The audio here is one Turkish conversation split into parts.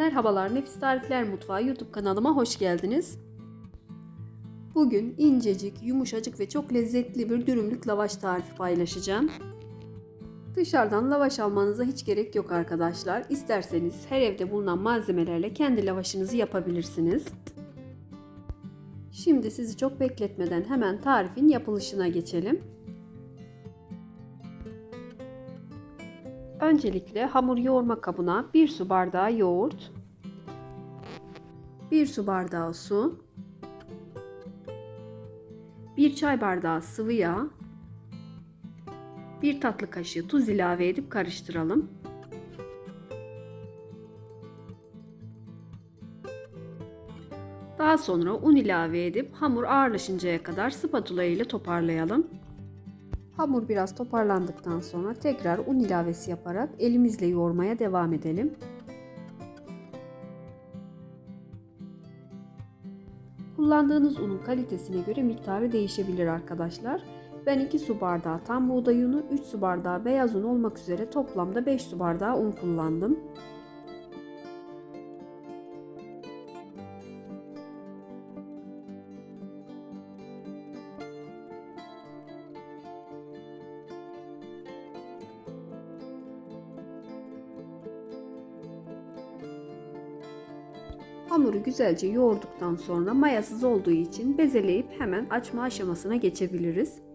Merhabalar Nefis Tarifler Mutfağı YouTube kanalıma hoş geldiniz. Bugün incecik, yumuşacık ve çok lezzetli bir dürümlük lavaş tarifi paylaşacağım. Dışarıdan lavaş almanıza hiç gerek yok arkadaşlar. İsterseniz her evde bulunan malzemelerle kendi lavaşınızı yapabilirsiniz. Şimdi sizi çok bekletmeden hemen tarifin yapılışına geçelim. Öncelikle hamur yoğurma kabına 1 su bardağı yoğurt, 1 su bardağı su, 1 çay bardağı sıvı yağ, 1 tatlı kaşığı tuz ilave edip karıştıralım. Daha sonra un ilave edip hamur ağırlaşıncaya kadar spatula ile toparlayalım. Hamur biraz toparlandıktan sonra tekrar un ilavesi yaparak elimizle yoğurmaya devam edelim. Kullandığınız unun kalitesine göre miktarı değişebilir arkadaşlar. Ben 2 su bardağı tam buğday unu, 3 su bardağı beyaz un olmak üzere toplamda 5 su bardağı un kullandım. Hamuru güzelce yoğurduktan sonra mayasız olduğu için bezeleyip hemen açma aşamasına geçebiliriz.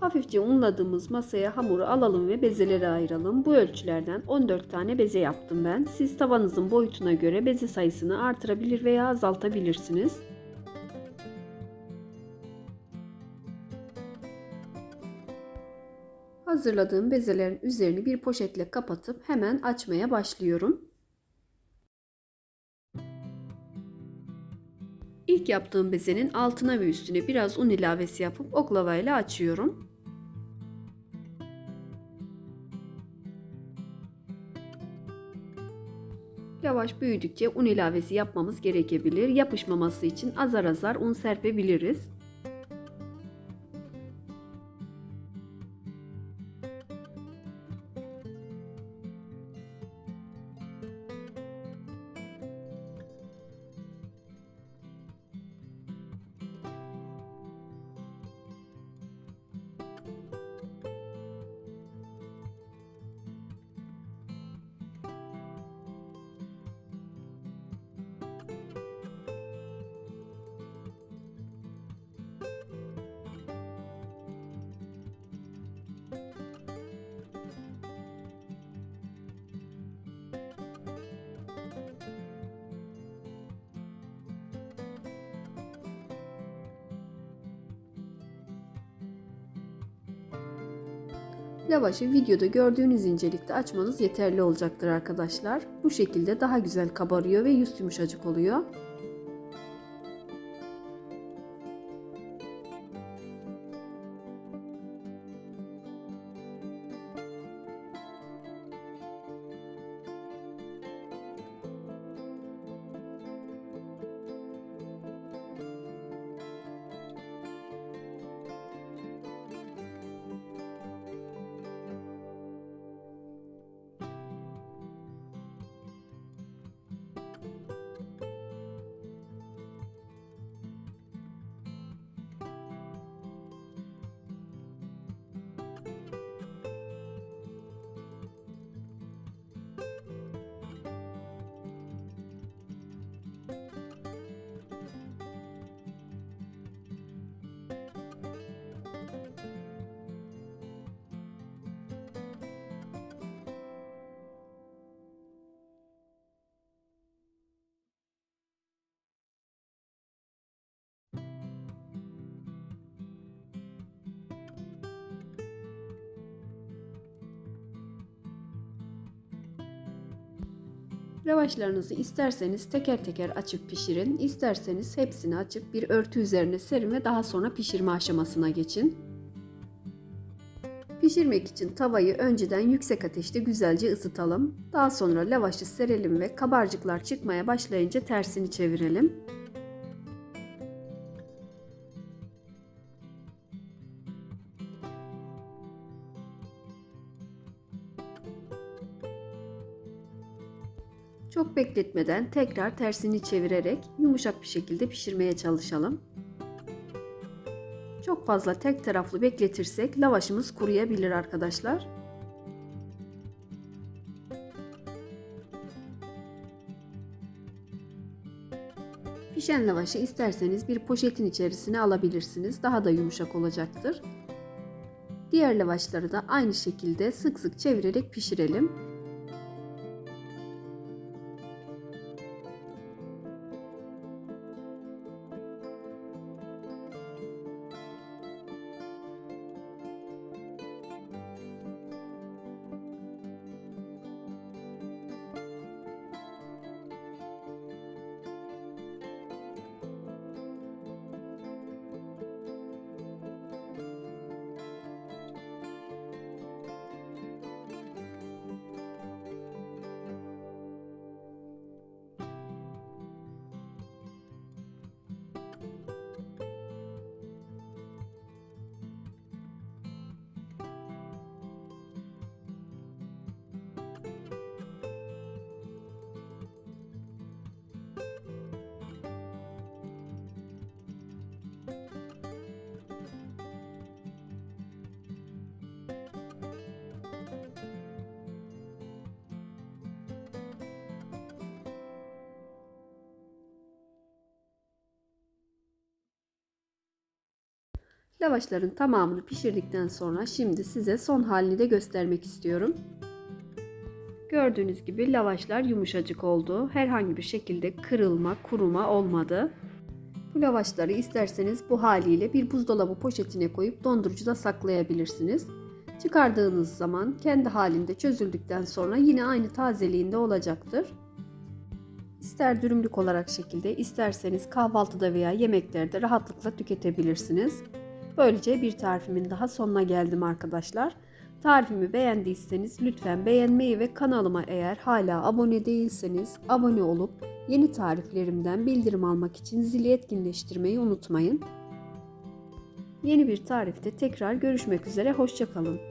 Hafifçe unladığımız masaya hamuru alalım ve bezelere ayıralım. Bu ölçülerden 14 tane beze yaptım ben. Siz tavanızın boyutuna göre beze sayısını artırabilir veya azaltabilirsiniz. Hazırladığım bezelerin üzerini bir poşetle kapatıp hemen açmaya başlıyorum. İlk yaptığım bezenin altına ve üstüne biraz un ilavesi yapıp oklavayla açıyorum. Yavaş büyüdükçe un ilavesi yapmamız gerekebilir. Yapışmaması için azar azar un serpebiliriz. Lavaşı videoda gördüğünüz incelikte açmanız yeterli olacaktır arkadaşlar. Bu şekilde daha güzel kabarıyor ve yüz yumuşacık oluyor. Lavaşlarınızı isterseniz teker teker açıp pişirin, isterseniz hepsini açıp bir örtü üzerine serin ve daha sonra pişirme aşamasına geçin. Pişirmek için tavayı önceden yüksek ateşte güzelce ısıtalım. Daha sonra lavaşı serelim ve kabarcıklar çıkmaya başlayınca tersini çevirelim. Çok bekletmeden tekrar tersini çevirerek yumuşak bir şekilde pişirmeye çalışalım. Çok fazla tek taraflı bekletirsek lavaşımız kuruyabilir arkadaşlar. Pişen lavaşı isterseniz bir poşetin içerisine alabilirsiniz. Daha da yumuşak olacaktır. Diğer lavaşları da aynı şekilde sık sık çevirerek pişirelim. Lavaşların tamamını pişirdikten sonra şimdi size son halini de göstermek istiyorum. Gördüğünüz gibi lavaşlar yumuşacık oldu. Herhangi bir şekilde kırılma, kuruma olmadı. Bu lavaşları isterseniz bu haliyle bir buzdolabı poşetine koyup dondurucuda saklayabilirsiniz. Çıkardığınız zaman kendi halinde çözüldükten sonra yine aynı tazeliğinde olacaktır. İster dürümlük olarak şekilde isterseniz kahvaltıda veya yemeklerde rahatlıkla tüketebilirsiniz. Böylece bir tarifimin daha sonuna geldim arkadaşlar. Tarifimi beğendiyseniz lütfen beğenmeyi ve kanalıma eğer hala abone değilseniz abone olup yeni tariflerimden bildirim almak için zili etkinleştirmeyi unutmayın. Yeni bir tarifte tekrar görüşmek üzere hoşçakalın.